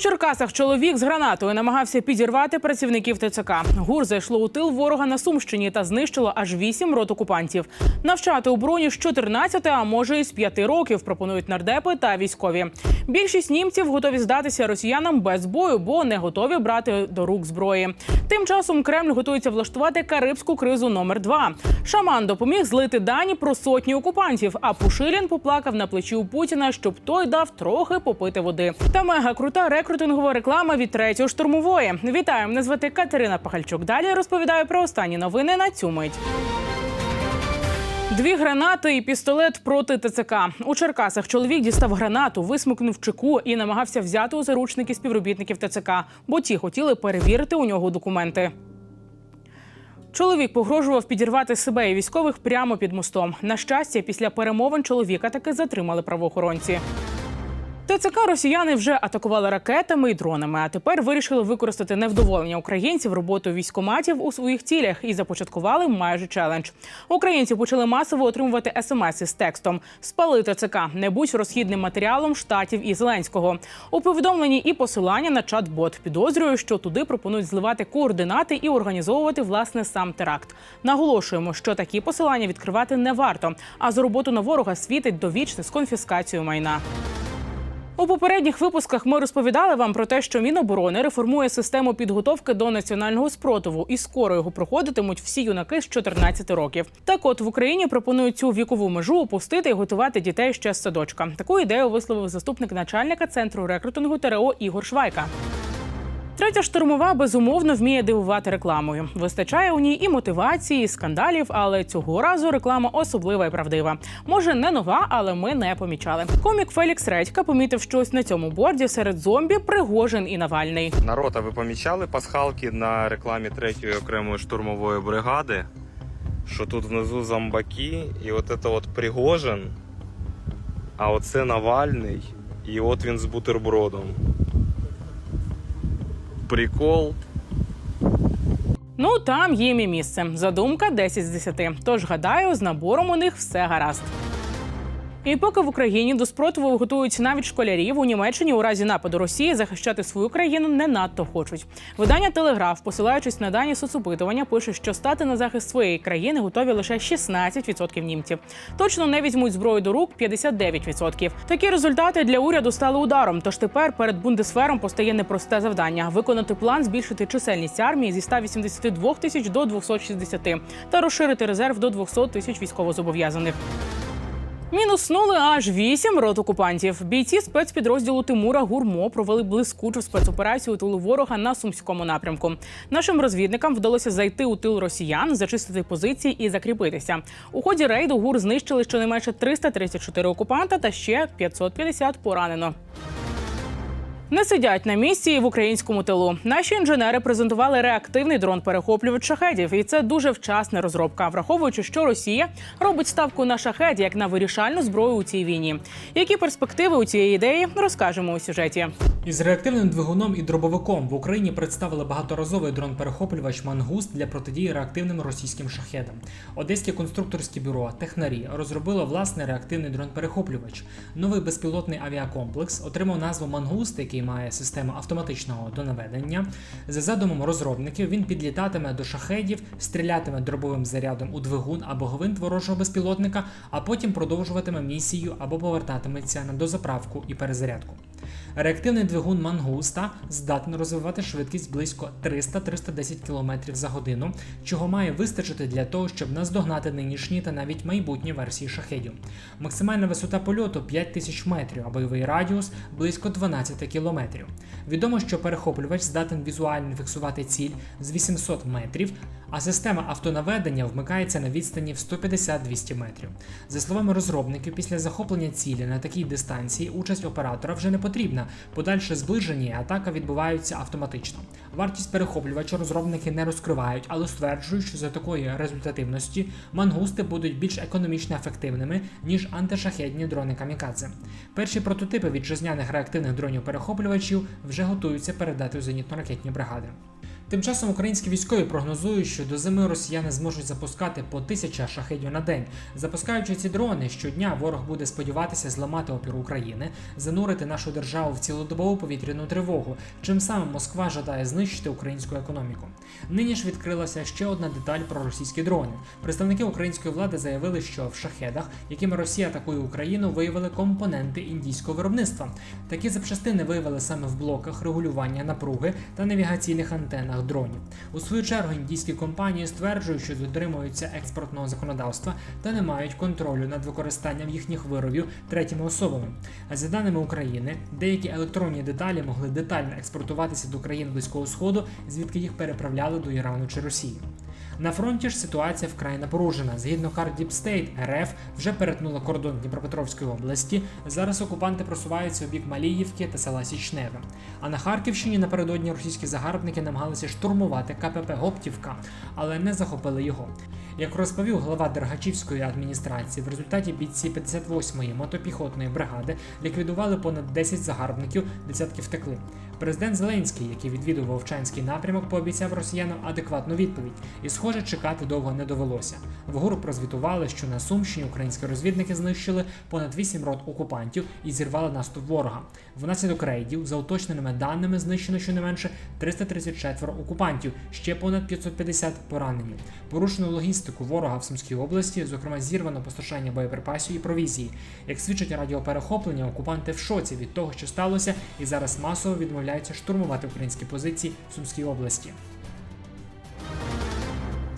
Черкасах чоловік з гранатою намагався підірвати працівників ТЦК. ГУР зайшло у тил ворога на Сумщині та знищило аж вісім рот окупантів. Навчати у броні з 14, а може і з 5 років, пропонують нардепи та військові. Більшість німців готові здатися росіянам без бою, бо не готові брати до рук зброї. Тим часом Кремль готується влаштувати карибську кризу номер 2 Шаман допоміг злити дані про сотні окупантів. А Пушилін поплакав на плечі у Путіна, щоб той дав трохи попити води. Та мега крута рекрутингова реклама від третьої штурмової. Вітаю, мене звати Катерина Пахальчук. Далі розповідаю про останні новини на цю мить. Дві гранати і пістолет проти ТЦК. У Черкасах чоловік дістав гранату, висмикнув чеку і намагався взяти у заручники співробітників ТЦК, бо ті хотіли перевірити у нього документи. Чоловік погрожував підірвати себе і військових прямо під мостом. На щастя, після перемовин чоловіка таки затримали правоохоронці. ТЦК росіяни вже атакували ракетами і дронами, а тепер вирішили використати невдоволення українців роботою військоматів у своїх цілях і започаткували майже челендж. Українці почали масово отримувати смс із текстом Спали ТЦК, не будь розхідним матеріалом штатів і Зеленського. У повідомленні і посилання на чат-бот. Підозрюю, що туди пропонують зливати координати і організовувати власне сам теракт. Наголошуємо, що такі посилання відкривати не варто. А за роботу на ворога світить довічне з конфіскацією майна. У попередніх випусках ми розповідали вам про те, що Міноборони реформує систему підготовки до національного спротиву, і скоро його проходитимуть всі юнаки з 14 років. Так, от в Україні пропонують цю вікову межу опустити і готувати дітей ще з садочка. Таку ідею висловив заступник начальника центру рекрутингу ТРО Ігор Швайка. Третя штурмова безумовно вміє дивувати рекламою. Вистачає у ній і мотивації, і скандалів, але цього разу реклама особлива і правдива. Може, не нова, але ми не помічали. Комік Фелікс Редька помітив щось на цьому борді серед зомбі Пригожин і Навальний. Народ, а ви помічали пасхалки на рекламі третьої окремої штурмової бригади? Що тут внизу зомбаки, і от це от Пригожин, а оце Навальний, і от він з бутербродом. Прикол. Ну там їм і місце. Задумка 10 з 10. Тож гадаю, з набором у них все гаразд. І поки в Україні до спротиву готують навіть школярів у Німеччині у разі нападу Росії захищати свою країну не надто хочуть. Видання Телеграф, посилаючись на дані соцопитування, пише, що стати на захист своєї країни готові лише 16% німців. Точно не візьмуть зброю до рук 59%. Такі результати для уряду стали ударом. Тож тепер перед бундесфером постає непросте завдання виконати план збільшити чисельність армії зі 182 тисяч до 260 та розширити резерв до 200 тисяч військовозобов'язаних. Мінуснули аж вісім рот окупантів. Бійці спецпідрозділу Тимура Гурмо провели блискучу спецоперацію тилу ворога на сумському напрямку. Нашим розвідникам вдалося зайти у тил росіян, зачистити позиції і закріпитися. У ході рейду гур знищили щонайменше 334 окупанта та ще 550 поранено. Не сидять на місці і в українському тилу. Наші інженери презентували реактивний дрон-перехоплювач шахедів, і це дуже вчасна розробка, враховуючи, що Росія робить ставку на шахед як на вирішальну зброю у цій війні. Які перспективи у цієї ідеї розкажемо у сюжеті. Із реактивним двигуном і дробовиком в Україні представили багаторазовий дрон-перехоплювач Мангуст для протидії реактивним російським шахедам. Одеське конструкторське бюро Технарі розробило власний реактивний дрон-перехоплювач. Новий безпілотний авіакомплекс отримав назву Мангуст, який має систему автоматичного донаведення. За задумом розробників він підлітатиме до шахедів, стрілятиме дробовим зарядом у двигун або гвинт ворожого безпілотника, а потім продовжуватиме місію або повертатиметься на дозаправку і перезарядку. Реактивний двигун Мангуста здатний розвивати швидкість близько 300-310 км за годину, чого має вистачити для того, щоб наздогнати нинішні та навіть майбутні версії шахедів. Максимальна висота польоту 5000 метрів, а бойовий радіус близько 12 км. Відомо, що перехоплювач здатен візуально фіксувати ціль з 800 метрів, а система автонаведення вмикається на відстані в 150-200 метрів. За словами розробників, після захоплення цілі на такій дистанції участь оператора вже не потрібна. Подальше зближення і атака відбуваються автоматично. Вартість перехоплювача розробники не розкривають, але стверджують, що за такої результативності мангусти будуть більш економічно ефективними, ніж антишахедні дрони камікадзе. Перші прототипи вітчизняних реактивних дронів перехоплювачів вже готуються передати у зенітно-ракетні бригади. Тим часом українські військові прогнозують, що до зими росіяни зможуть запускати по тисяча шахедів на день. Запускаючи ці дрони, щодня ворог буде сподіватися зламати опір України, занурити нашу державу в цілодобову повітряну тривогу, чим самим Москва жадає знищити українську економіку. Нині ж відкрилася ще одна деталь про російські дрони. Представники української влади заявили, що в шахедах, якими Росія атакує Україну, виявили компоненти індійського виробництва. Такі запчастини виявили саме в блоках регулювання напруги та навігаційних антенах дронів. У свою чергу індійські компанії стверджують, що дотримуються експортного законодавства та не мають контролю над використанням їхніх виробів третіми особами. А за даними України, деякі електронні деталі могли детально експортуватися до країн Близького Сходу, звідки їх переправляли до Ірану чи Росії. На фронті ж ситуація вкрай напружена. Згідно Deep State, РФ вже перетнула кордон Дніпропетровської області. Зараз окупанти просуваються у бік Маліївки та села Січневе. А на Харківщині напередодні російські загарбники намагалися штурмувати КПП Гоптівка, але не захопили його. Як розповів глава Дергачівської адміністрації, в результаті бійці 58-ї мотопіхотної бригади ліквідували понад 10 загарбників, десятки втекли. Президент Зеленський, який відвідував Вовчанський напрямок, пообіцяв росіянам адекватну відповідь, і, схоже, чекати довго не довелося. В ГУР прозвітували, що на Сумщині українські розвідники знищили понад 8 рот окупантів і зірвали наступ ворога. Внаслідок рейдів, за уточненими даними, знищено щонайменше 334 окупантів, ще понад 550 поранені. Порушено логістику ворога в Сумській області, зокрема зірвано постачання боєприпасів і провізії. Як свідчить радіоперехоплення, окупанти в шоці від того, що сталося, і зараз масово відмовляються штурмувати українські позиції в Сумській області.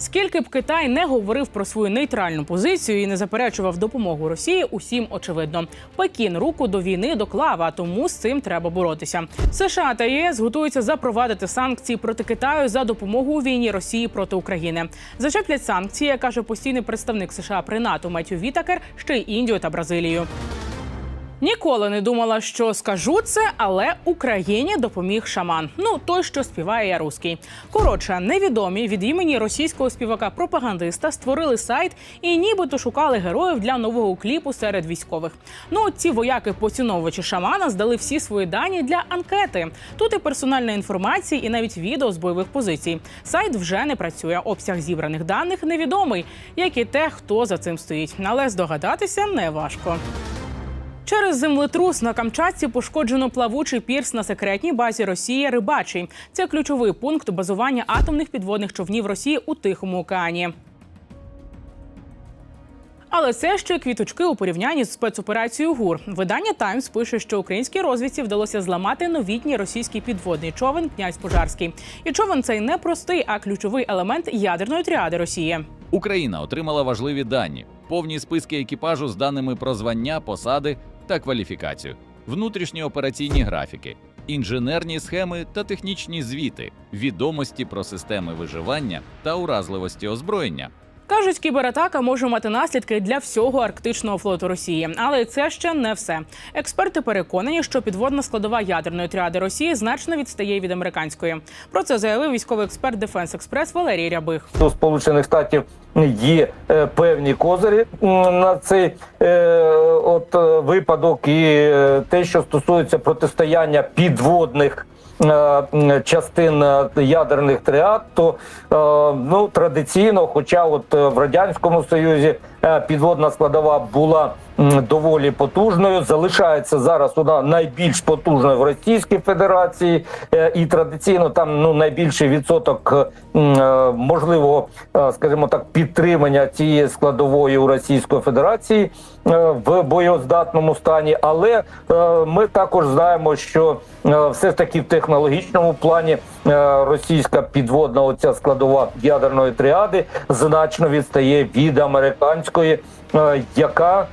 Скільки б Китай не говорив про свою нейтральну позицію і не заперечував допомогу Росії, усім очевидно. Пекін руку до війни доклав, а тому з цим треба боротися. США та ЄС готуються запровадити санкції проти Китаю за допомогу у війні Росії проти України. Зачеплять санкції, каже постійний представник США при НАТО Меттю Вітакер, ще й Індію та Бразилію. Ніколи не думала, що скажу це, але Україні допоміг шаман. Ну той, що співає я руський. Коротше, невідомі від імені російського співака-пропагандиста створили сайт і нібито шукали героїв для нового кліпу серед військових. Ну ці вояки-поціновувачі шамана здали всі свої дані для анкети. Тут і персональна інформація, і навіть відео з бойових позицій. Сайт вже не працює. Обсяг зібраних даних невідомий, як і те, хто за цим стоїть. Але здогадатися не важко. Через землетрус на Камчатці пошкоджено плавучий пірс на секретній базі Росії Рибачий. Це ключовий пункт базування атомних підводних човнів Росії у Тихому океані. Але це ще квіточки у порівнянні з спецоперацією ГУР. Видання Таймс пише, що українській розвідці вдалося зламати новітній російський підводний човен князь Пожарський. І човен цей не простий, а ключовий елемент ядерної тріади Росії. Україна отримала важливі дані, повні списки екіпажу з даними про звання, посади та кваліфікацію, внутрішні операційні графіки, інженерні схеми та технічні звіти, відомості про системи виживання та уразливості озброєння. Кажуть, кібератака може мати наслідки для всього арктичного флоту Росії, але це ще не все. Експерти переконані, що підводна складова ядерної тріади Росії значно відстає від американської. Про це заявив військовий експерт Дефенс Експрес Валерій Рябих. у Сполучених Штатів є е, певні козирі на цей е, от е, випадок, і те, що стосується протистояння підводних. Е, Частин е, ядерних триад, то е, ну традиційно, хоча от в радянському союзі підводна складова була доволі потужною, залишається зараз вона найбільш потужною в Російській Федерації, е, і традиційно там ну найбільший відсоток е, е, можливого, е, скажімо так, підтримання цієї складової у Російської Федерації е, в боєздатному стані. Але е, ми також знаємо, що е, все ж таки в технологічному плані е, російська підводна оця складова ядерної тріади значно відстає від американської, е, яка е,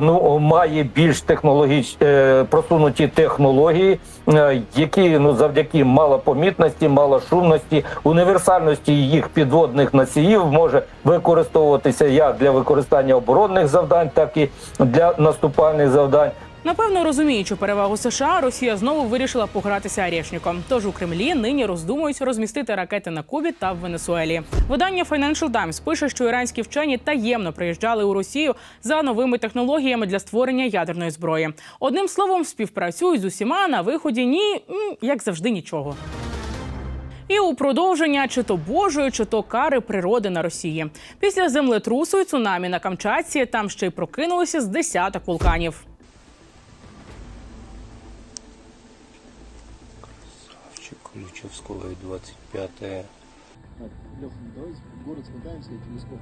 ну має більш технологіч е, просунуті технології, е, які ну завдяки малопомітності, малошумності, універсальності їх підводних носіїв може використовуватися як для використання оборонних завдань, так і для наступальних завдань. Напевно, розуміючи перевагу США, Росія знову вирішила погратися Арєшніком. Тож у Кремлі нині роздумують розмістити ракети на Кубі та в Венесуелі. Видання Financial Times пише, що іранські вчені таємно приїжджали у Росію за новими технологіями для створення ядерної зброї. Одним словом, співпрацюють з усіма на виході ні, як завжди, нічого. І у продовження чи то божої, чи то кари природи на Росії. Після землетрусу і цунамі на Камчатці там ще й прокинулося з десяток вулканів. Ключевского 25 -е. Леха, давайте в город смотаемся и телескоп.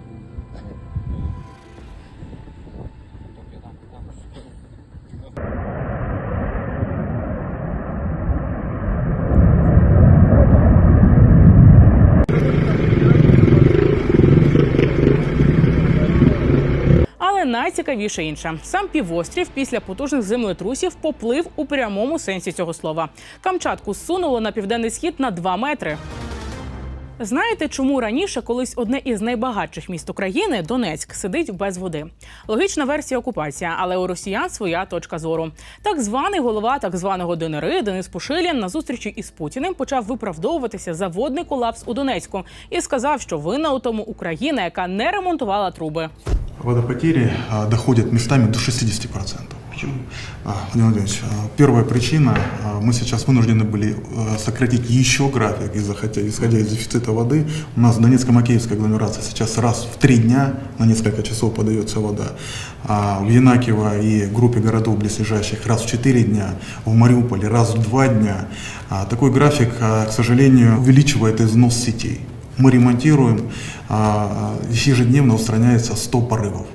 Але найцікавіше інше сам півострів після потужних землетрусів поплив у прямому сенсі цього слова. Камчатку сунуло на південний схід на 2 метри. Знаєте, чому раніше колись одне із найбагатших міст України Донецьк сидить без води? Логічна версія окупація, але у росіян своя точка зору. Так званий голова так званого ДНР Денис Пушилін на зустрічі із Путіним почав виправдовуватися за водний колапс у Донецьку і сказав, що винна у тому Україна, яка не ремонтувала труби. Водопотери а, доходят местами до 60%. Почему? Владимир Владимирович, а, первая причина, а, мы сейчас вынуждены были а, сократить еще график, хотя, исходя из дефицита воды. У нас в Донецко-Макеевской агломерации сейчас раз в три дня на несколько часов подается вода. А в Янакиево и группе городов близлежащих раз в четыре дня, в Мариуполе раз в два дня. А Такой график, а, к сожалению, увеличивает износ сетей. Мы ремонтируем, а, ежедневно устраняется 100 порывов.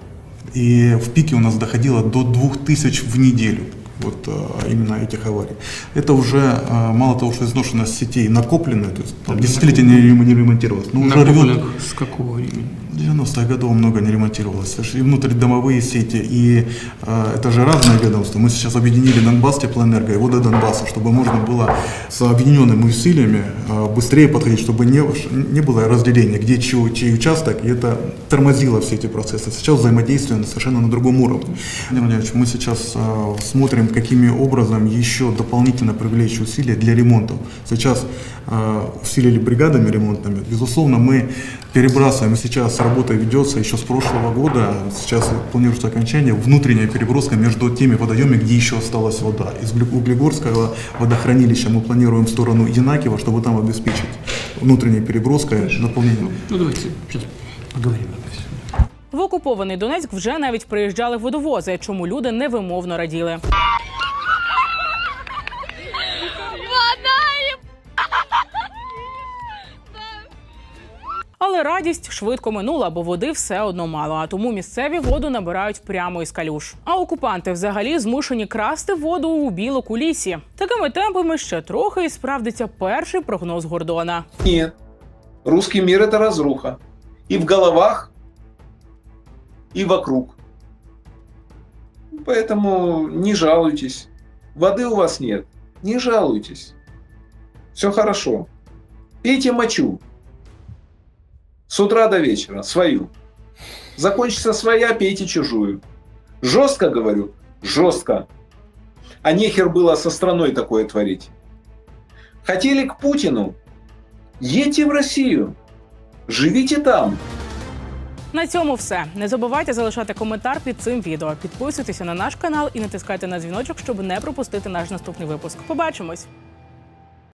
И в пике у нас доходило до 2000 в неделю. Вот именно этих аварий. Это уже мало того, что изношенность сетей накопленная, то есть там, десятилетия не ремонтировалось, но уже рвет. С какого времени? 90-х годов много не ремонтировалось. И внутридомовые сети, и э, это же разные ведомства. Мы сейчас объединили Донбасс Теплоэнерго и Воды Донбасса, чтобы можно было с объединенными усилиями э, быстрее подходить, чтобы не, не было разделения, где чей, чей участок, и это тормозило все эти процессы. Сейчас взаимодействие совершенно на другом уровне. Владимир Владимирович, мы сейчас э, смотрим, какими образом еще дополнительно привлечь усилия для ремонтов. Сейчас э, усилили бригадами ремонтными. Безусловно, мы перебрасываем сейчас работа ведется еще с прошлого года. Сейчас планируется окончание. Внутренняя переброска между теми водоемами, где еще осталась вода. Из Глю- Углегорского водохранилища мы планируем в сторону Янакиева, чтобы там обеспечить внутренней переброской наполнение. Ну давайте сейчас поговорим об этом. В окупований Донецьк вже навіть приїжджали водовози, чому люди невимовно раділи. Але радість швидко минула, бо води все одно мало. А тому місцеві воду набирають прямо із калюш. А окупанти взагалі змушені красти воду у білоку лісі. Такими темпами ще трохи і справдиться перший прогноз Гордона. Нет. Русский мир это разруха. И в головах, и вокруг. Поэтому не жалуйтесь. Воды у вас нет. Не жалуйтесь. Все хорошо. Пейте мочу. С утра до вечера. Свою. Закончится своя, пейте чужую. Жестко говорю. Жестко. А нехер было со страной такое творить. Хотели к Путину? Едьте в Россию. Живите там. На цьому все. Не забувайте залишати коментар під цим відео. Підписуйтеся на наш канал і натискайте на дзвіночок, щоб не пропустити наш наступний випуск. Побачимось!